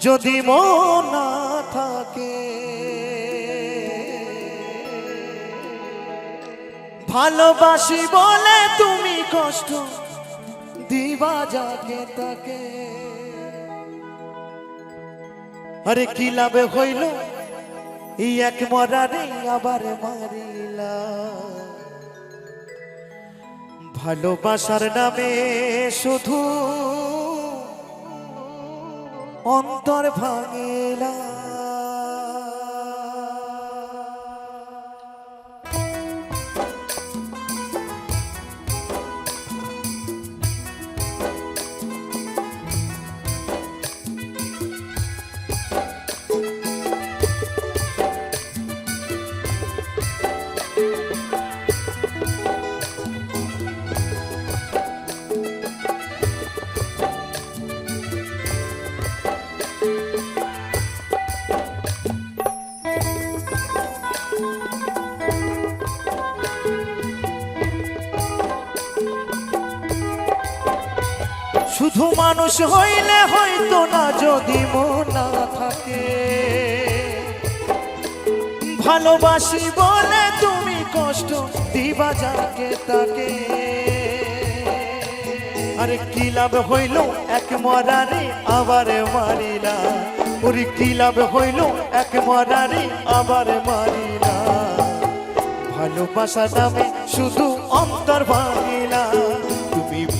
যদি মন না থাকে। ভালোবাসি বলে তুমি কষ্ট দিবা যাকে তাকে। আরে কি লাভে হইল? এই এক মরারে আবার মারিলা। ভালোবাসার নামে শুধু অন্তর ভাঙিলা শুধু মানুষ হইলে হয়তো না, যদি মন থাকে। ভালোবাসি বলে তুমি কষ্ট দিবা যাকে তাকে। আরে কি লাভ হইল এক মরারে আবার মারিলা? ওরে কি লাভ হইল এক মরারে আবার মারিলা? ভালোবাসার নামে শুধু অন্তর ভাঙিলা।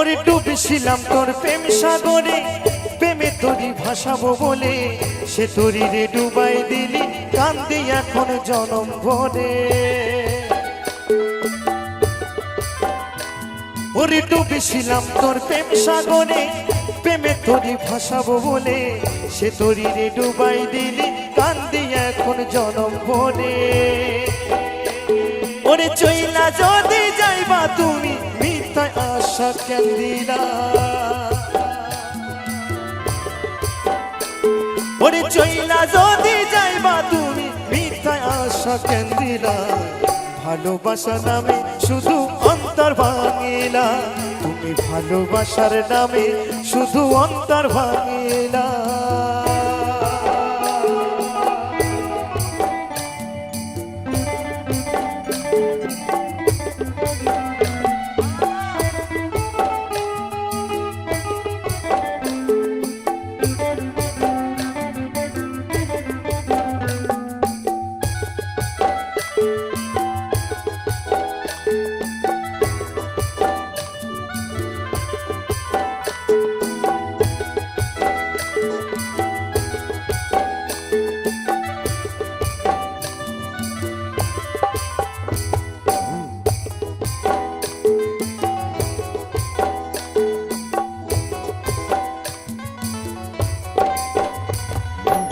ওরে ডুবেছিলাম তোর প্রেম সাগরে। প্রেমে তোরি ভাসাবো বলে, সে তোরি রে ডুবাই দিলি, কান্দি এখন জনম ভরে। ওরে ডুবেছিলাম তোর প্রেম সাগরে, প্রেমে তোরি ভাসাবো বলে, সে তোরি রে ডুবাই দিলি, কান্দি এখন জনম ভরে। ওরে চইলা যদি যাইবা তুমি মিথ্যায় আশা কেন দিলা ওরে চইলা যদি যাইবা তুমি, মিথ্যায় আশা কেন দিলা ভালোবাসা নামে শুধু অন্তর ভাঙিলা। তুমি ভালোবাসার নামে শুধু অন্তর ভাঙিলা।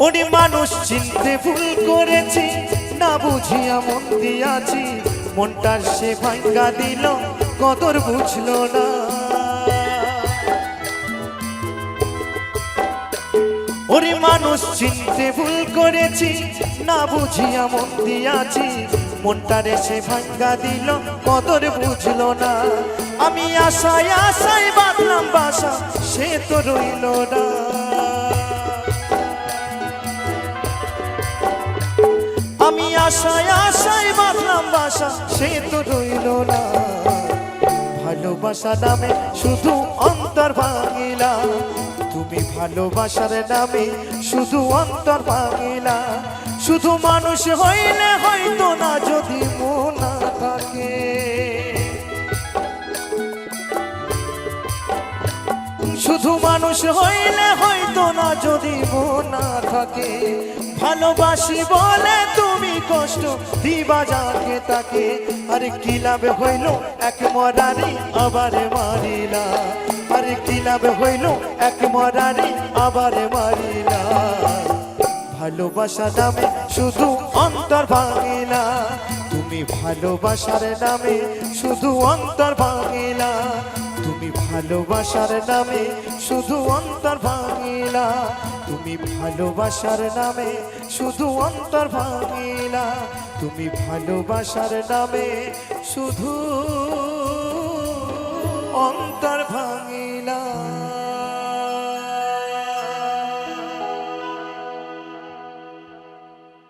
উনি মানুষ চিনতে ভুল করেছি, না বুঝিয়া মন দিয়াছি, মনটার সে ভাঙ্গা দিল, কদর বুঝলো না। ওরে মানুষ চিনতে ভুল করেছি, না বুঝিয়া মন দিয়াছি, মনটারে সে ভাঙ্গা দিল, কদর বুঝলো না। আমি আশায় আশায় বাঁধলাম বাসা, সে তো রইল না। আশায় আশায় বাঁধলাম বাসা। সে তো রইল না। ভালো ভালোবাসা নামে শুধু অন্তর ভাঙিলা। তুমি ভালোবাসার নামে শুধু অন্তর ভাঙিলা। শুধু মানুষ হইলে হয়তো না না থাকে। ভালোবাসি বলে তুমি কষ্ট, দিবা যাকে তাকে। আরে কি লাভ হইল এক মরারি আবার মারিলা? আরে কি লাভ হইল এক মরারি আবার মারিলা? ভালোবাসা নামে শুধু অন্তর ভাঙিলা। তুমি ভালোবাসার নামে শুধু অন্তর ভাঙিলা। তুমি ভালোবাসার নামে শুধু অন্তর ভাঙিলা। তুমি ভালোবাসার নামে শুধু অন্তর ভাঙিলা। তুমি ভালোবাসার নামে শুধু অন্তর ভাঙিলা।